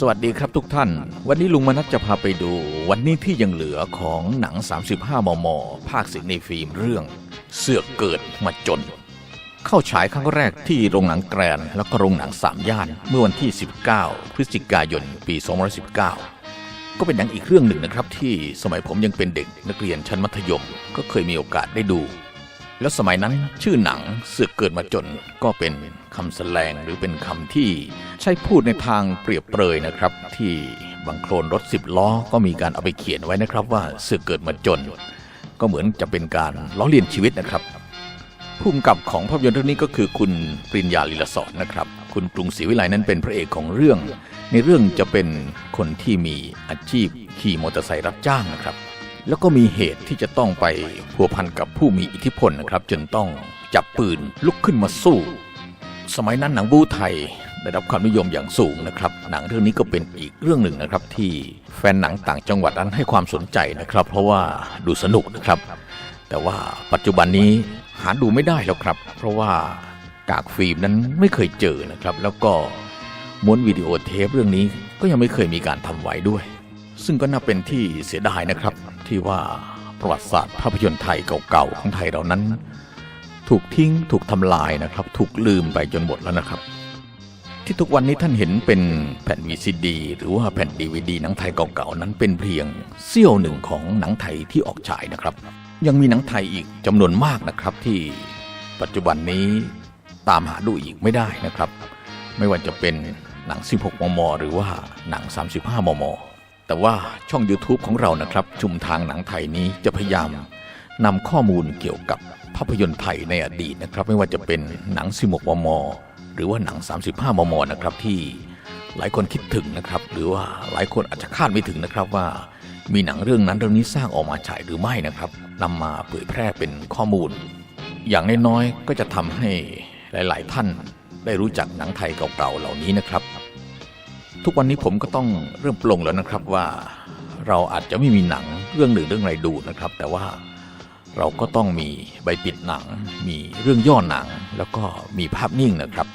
สวัสดีครับทุกท่าน วันนี้ลุงมนัสจะพาไปดู วันนี้ที่ยังเหลือของหนัง 35 มม ภาคสิงในฟิล์มเรื่อง เสือกเกิดมาจน เข้าฉายครั้งแรกที่โรงหนังแกรนแล้วก็โรงหนังสามย่าน เมื่อวันที่ 19 พฤศจิกายน ปี 2019 ก็เป็นหนังอีกเรื่องหนึ่งนะครับที่สมัยผมยังเป็นเด็กนักเรียนชั้นมัธยม ก็เคยมีโอกาสได้ดู แล้วสมัยนั้นชื่อหนังเสือกเกิดมาจนก็เป็นคำแสลงหรือเป็นคำที่ใช้พูดในทางเปรียบเปรยนะครับ ที่บางโคลนรถสิบล้อก็มีการเอาไปเขียนไว้นะครับว่าเสือกเกิดมาจน ก็เหมือนจะเป็นการล้อเลียนชีวิตนะครับผู้กำกับของภาพยนตร์เรื่องนี้ก็คือคุณปริญญาลีลาสอนนะครับ คุณกรุงศรีวิไลนั้นเป็นพระเอกของเรื่อง ในเรื่องจะเป็นคนที่มีอาชีพขี่มอเตอร์ไซค์รับจ้างนะครับ แล้วก็มีเหตุที่จะต้องไปพัวพันกับผู้มีอิทธิพลนะครับ จนต้องจับปืนลุกขึ้นมาสู้ สมัยนั้นหนังบูไทยได้รับความนิยมอย่างสูงนะครับ หนังเรื่องนี้ก็เป็นอีกเรื่องหนึ่งนะครับ ที่แฟนหนังต่างจังหวัดนั้นให้ความสนใจนะครับ เพราะว่าดูสนุกนะครับ แต่ว่าปัจจุบันนี้หาดูไม่ได้แล้วครับ เพราะว่ากากฟิล์มนั้นไม่เคยเจอนะครับ แล้วก็ม้วนวิดีโอเทปเรื่องนี้ก็ยังไม่เคยมีการทำไว้ด้วย ซึ่งก็น่าเป็นที่เสียดายนะครับ ที่ว่าประวัติศาสตร์ภาพยนตร์ไทยเก่าๆของไทยเรานั้น ถูกทิ้งถูกทำลายนะครับ ถูกลืมไปจนหมดแล้วนะครับ ที่ทุกวันนี้ท่านเห็นเป็นแผ่น VCD หรือว่าแผ่น DVD หนังไทยเก่าๆนั้นเป็นเพียงเสี้ยวหนึ่งของหนังไทยที่ออกฉายนะครับ ยังมีหนังไทยอีกจำนวนมากนะครับที่ปัจจุบันนี้ตามหาดูอีกไม่ได้นะครับ ไม่ว่าจะเป็นหนัง 16 มม หรือว่าหนัง 35 มม แต่ว่าช่อง YouTube ของเรานะครับ ชุมทางหนังไทยนี้จะพยายามนำข้อมูลเกี่ยวกับภาพยนตร์ไทยในอดีตนะครับ ไม่ว่าจะเป็นหนัง16มม หรือว่าหนัง 35 มมนะครับที่หลายคนคิดถึงนะครับ หรือว่าหลายคนอาจจะคาดไม่ถึงนะครับว่ามีหนังเรื่องนั้นเรื่องนี้สร้างออกมาฉายหรือไม่นะครับนำมาเผยแพร่เป็นข้อมูล อย่างน้อยๆก็จะทำให้หลาย ๆ ท่านได้รู้จักหนังไทยเก่าๆเหล่านี้นะครับ ทุกวันนี้ผมก็ต้องเริ่มปลงแล้วนะครับว่าเราอาจจะไม่มีหนังเรื่องหนึ่งเรื่องไรดูนะครับ แต่ว่าเราก็ต้องมีใบปิดหนัง มีเรื่องย่อหนัง แล้วก็มีภาพนิ่งนะครับ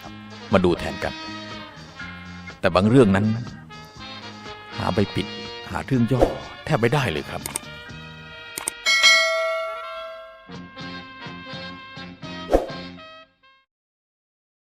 มาดูแทนกัน แต่บางเรื่องนั้น หาใบปิด หาเรื่องย่อแทบไม่ได้เลยครับ